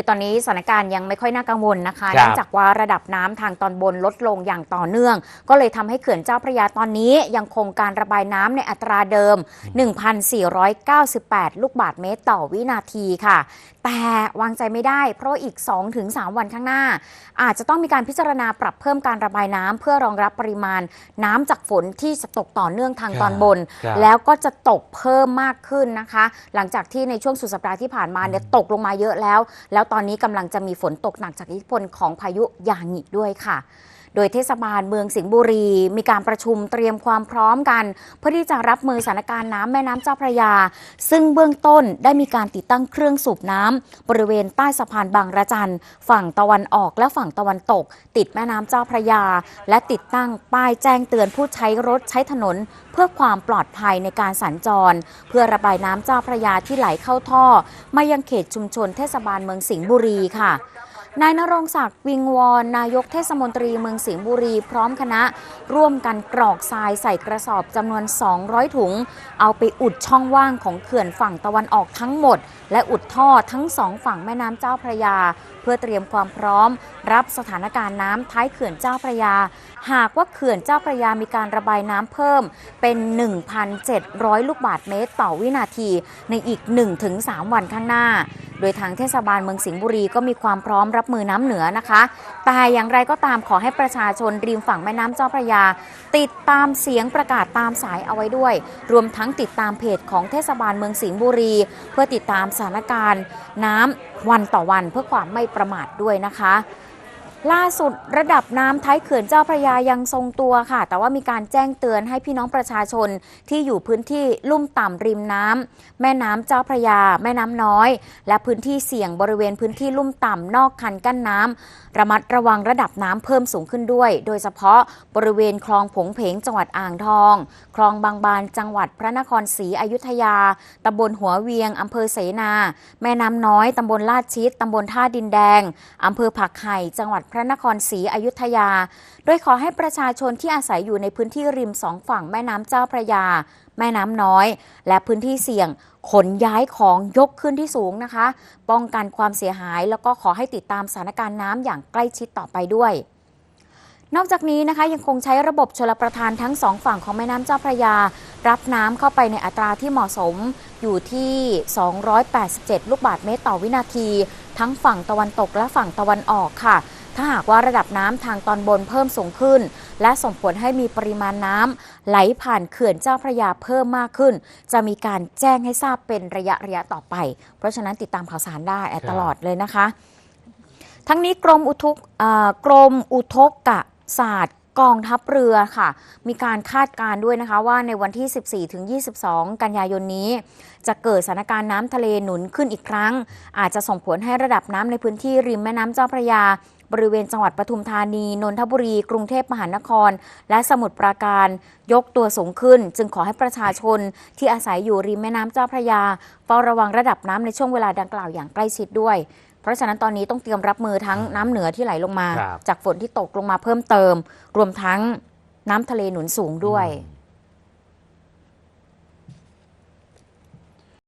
คือตอนนี้สถานการณ์ยังไม่ค่อยน่ากังวลนะคะครับเนื่องจากว่าระดับน้ำทางตอนบนลดลงอย่างต่อเนื่อง ก็เลยทำให้เขื่อนเจ้าพระยาตอนนี้ยังคงการระบายน้ำในอัตราเดิม 1,498 ลูกบาศก์เมตรต่อวินาทีค่ะแต่วางใจไม่ได้ เพราะอีก 2-3 วันข้างหน้า อาจจะต้องมีการพิจารณาปรับเพิ่มการระบายน้ำเพื่อรองรับปริมาณน้ำจากฝนที่จะตกต่อเนื่องทางตอนบน ครับ แล้วก็จะตกเพิ่มมากขึ้นนะคะ หลังจากที่ในช่วงสุดสัปดาห์ที่ผ่านมาเนี่ยตกลงมาเยอะแล้ว แล้วตอนนี้กำลังจะมีฝนตกหนักจากอิทธิพลของพายุยางิด้วยค่ะ โดยเทศบาลเมืองสิงห์บุรี มีการประชุมเตรียมความพร้อมกัน เพื่อที่จะรับมือสถานการณ์น้ำแม่น้ำเจ้าพระยา ซึ่งเบื้องต้นได้มีการติดตั้งเครื่องสูบน้ำบริเวณใต้สะพานบางระจัน ฝั่งตะวันออกและฝั่งตะวันตก ติดแม่น้ำเจ้าพระยา และติดตั้งป้ายแจ้งเตือนผู้ใช้รถใช้ถนน เพื่อความปลอดภัยในการสัญจร เพื่อระบายน้ำเจ้าพระยาที่ไหลเข้าท่อ มายังเขตชุมชนเทศบาลเมืองสิงห์บุรีค่ะ นายนรงศักดิ์วิงวอนนายกเทศมนตรีเมืองสิงห์บุรี พร้อมคณะ ร่วมกันกรอกทรายใส่กระสอบจำนวน 200 ถุง เอาไปอุดช่องว่างของเขื่อนฝั่งตะวันออกทั้งหมด และอุดท่อทั้งสองฝั่งแม่น้ำเจ้าพระยา เพื่อเตรียมความพร้อม รับสถานการณ์น้ำท้ายเขื่อนเจ้าพระยา หากว่าเขื่อนเจ้าพระยามีการระบายน้ำเพิ่มเป็น 1,700 ลูกบาศก์เมตรต่อวินาที ในอีก 1-3 วันข้างหน้า โดยทางเทศบาลเมืองสิงห์บุรีก็มีความพร้อมรับมือน้ำเหนือนะคะ แต่อย่างไรก็ตามขอให้ประชาชนริมฝั่งแม่น้ำเจ้าพระยา ติดตามเสียงประกาศตามสายเอาไว้ด้วย รวมทั้งติดตามเพจของเทศบาลเมืองสิงห์บุรี เพื่อติดตามสถานการณ์ น้ำวันต่อวันเพื่อความไม่ประมาทด้วยนะคะ ล่าสุดระดับน้ำท้ายเขื่อนเจ้าพระยายังทรงตัวค่ะ แต่ว่ามีการแจ้งเตือนให้พี่น้องประชาชนที่อยู่พื้นที่ลุ่มต่ำริมน้ำแม่น้ำเจ้าพระยา แม่น้ำน้อย และพื้นที่เสี่ยงบริเวณพื้นที่ลุ่มต่ำนอกคันกั้นน้ำระมัดระวังระดับน้ำเพิ่มสูงขึ้นด้วย โดยเฉพาะบริเวณคลองผงเพงจังหวัดอ่างทอง คลองบางบานจังหวัดพระนครศรีอยุธยาตำบลหัวเวียงอำเภอเสนา แม่น้ำน้อยตำบลลาดชิดตำบลท่าดินแดงอำเภอผักไห่จังหวัดพระนครศรีอยุธยา โดยขอให้ประชาชนที่อาศัยอยู่ในพื้นที่ริมสองฝั่งแม่น้ำเจ้าพระยา แม่น้ำน้อย และพื้นที่เสี่ยงขนย้ายของยกขึ้นที่สูงนะคะ ป้องกันความเสียหาย แล้วก็ขอให้ติดตามสถานการณ์น้ำอย่างใกล้ชิดต่อไปด้วยนอกจากนี้นะคะยังคงใช้ระบบชลประทานทั้งสองฝั่งของแม่น้ำเจ้าพระยา รับน้ำเข้าไปในอัตราที่เหมาะสมอยู่ที่ 287 ลูกบาศก์เมตรต่อวินาที ทั้งฝั่งตะวันตกและฝั่งตะวันออกค่ะ ถ้าหากว่าระดับน้ำทางตอนบนเพิ่มสูงขึ้น และส่งผลให้มีปริมาณน้ำไหลผ่านเขื่อนเจ้าพระยาเพิ่มมากขึ้น จะมีการแจ้งให้ทราบเป็นระยะระยะต่อไป เพราะฉะนั้นติดตามข่าวสารได้ตลอดเลยนะคะ ทั้งนี้กรมอุทกกรมอุทกกศาสตร์ กองทัพเรือค่ะ มีการคาดการ์ด้วยนะคะว่าในวันที่ 14 ถึง 22 กันยายนนี้ จะเกิดสถานการณ์น้ำทะเลหนุนขึ้นอีกครั้ง อาจจะส่งผลให้ระดับน้ำในพื้นที่ริมแม่น้ำเจ้าพระยา บริเวณจังหวัดปทุมธานี นนทบุรี กรุงเทพมหานคร และสมุทรปราการยกตัวสูงขึ้น จึงขอให้ประชาชนที่อาศัยอยู่ริมแม่น้ำเจ้าพระยาเฝ้าระวังระดับน้ำในช่วงเวลาดังกล่าวอย่างใกล้ชิดด้วย เพราะฉะนั้นตอนนี้ต้องเตรียมรับมือทั้งน้ำเหนือที่ไหลลงมาครับจากฝนที่ตกลงมาเพิ่มเติม รวมทั้งน้ำทะเลหนุนสูงด้วยอืม